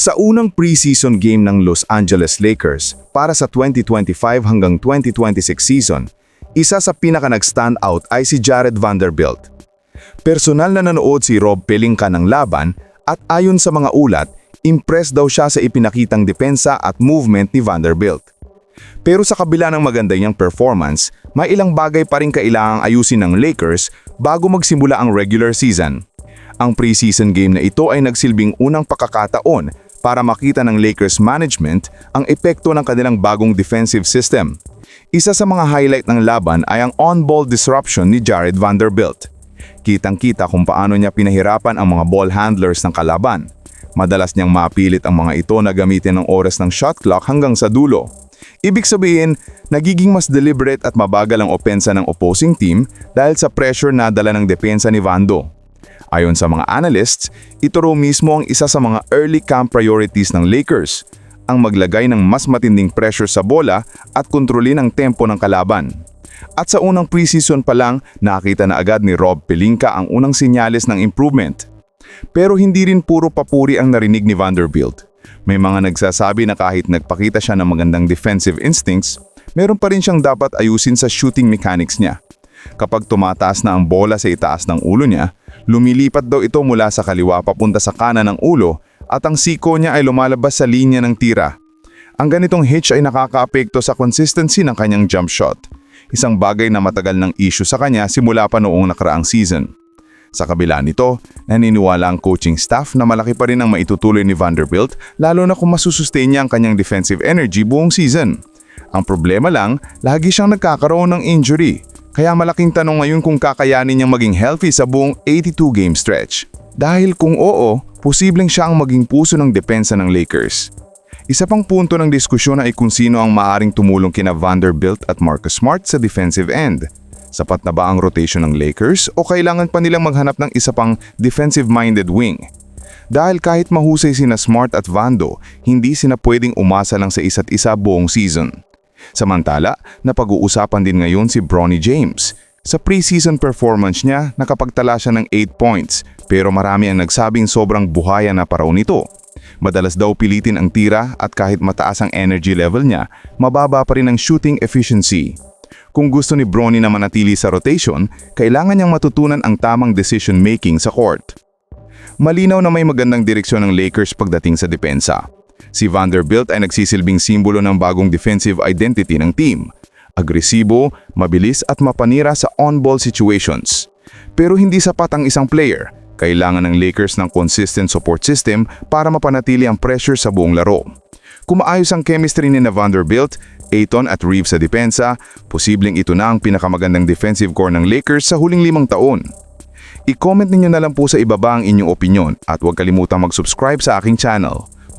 Sa unang preseason game ng Los Angeles Lakers para sa 2025 hanggang 2026 season, isa sa pinaka nag-stand out ay si Jared Vanderbilt. Personal na nanood si Rob Pelinka ng laban at ayon sa mga ulat, impressed daw siya sa ipinakitang depensa at movement ni Vanderbilt. Pero sa kabila ng maganda niyang performance, may ilang bagay pa rin kailangang ayusin ng Lakers bago magsimula ang regular season. Ang preseason game na ito ay nagsilbing unang pakakataon para makita ng Lakers management ang epekto ng kanilang bagong defensive system. Isa sa mga highlight ng laban ay ang on-ball disruption ni Jared Vanderbilt. Kitang-kita kung paano niya pinahirapan ang mga ball handlers ng kalaban. Madalas niyang mapilit ang mga ito na gamitin ng oras ng shot clock hanggang sa dulo. Ibig sabihin, nagiging mas deliberate at mabagal ang opensa ng opposing team dahil sa pressure na dala ng depensa ni Vando. Ayon sa mga analysts, ito raw mismo ang isa sa mga early camp priorities ng Lakers, ang maglagay ng mas matinding pressure sa bola at kontrolin ang tempo ng kalaban. At sa unang preseason pa lang, nakita na agad ni Rob Pelinka ang unang senyales ng improvement. Pero hindi rin puro papuri ang narinig ni Vanderbilt. May mga nagsasabi na kahit nagpakita siya ng magandang defensive instincts, meron pa rin siyang dapat ayusin sa shooting mechanics niya. Kapag tumataas na ang bola sa itaas ng ulo niya, lumilipat daw ito mula sa kaliwa papunta sa kanan ng ulo at ang siko niya ay lumalabas sa linya ng tira. Ang ganitong hitch ay nakakaapekto sa consistency ng kanyang jump shot, isang bagay na matagal ng issue sa kanya simula pa noong nakaraang season. Sa kabila nito, naniniwala ang coaching staff na malaki pa rin ang maitutuloy ni Vanderbilt lalo na kung masusustain niya ang kanyang defensive energy buong season. Ang problema lang, lagi siyang nagkakaroon ng injury. Kaya malaking tanong ngayon kung kakayanin niyang maging healthy sa buong 82-game stretch. Dahil kung oo, posibleng siya ang maging puso ng depensa ng Lakers. Isa pang punto ng diskusyon ay kung sino ang maaring tumulong kina Vanderbilt at Marcus Smart sa defensive end. Sapat na ba ang rotation ng Lakers o kailangan pa nilang maghanap ng isa pang defensive-minded wing? Dahil kahit mahusay sina Smart at Vando, hindi sina pwedeng umasa lang sa isa't isa buong season. Samantala, napag-uusapan din ngayon si Bronny James. Sa preseason performance niya, nakapagtala siya ng 8 points, pero marami ang nagsabing sobrang buhaya na paraw nito. Madalas daw pilitin ang tira at kahit mataas ang energy level niya, mababa pa rin ang shooting efficiency. Kung gusto ni Bronny na manatili sa rotation, kailangan niyang matutunan ang tamang decision-making sa court. Malinaw na may magandang direksyon ng Lakers pagdating sa depensa. Si Vanderbilt ay nagsisilbing simbolo ng bagong defensive identity ng team. Agresibo, mabilis at mapanira sa on-ball situations. Pero hindi sapat ang isang player. Kailangan ng Lakers ng consistent support system para mapanatili ang pressure sa buong laro. Kung maayos ang chemistry ni na Vanderbilt, Aiton at Reeves sa depensa, posibleng ito na ang pinakamagandang defensive core ng Lakers sa huling limang taon. I-comment ninyo na lang po sa ibaba ang inyong opinion at huwag kalimutang mag-subscribe sa aking channel.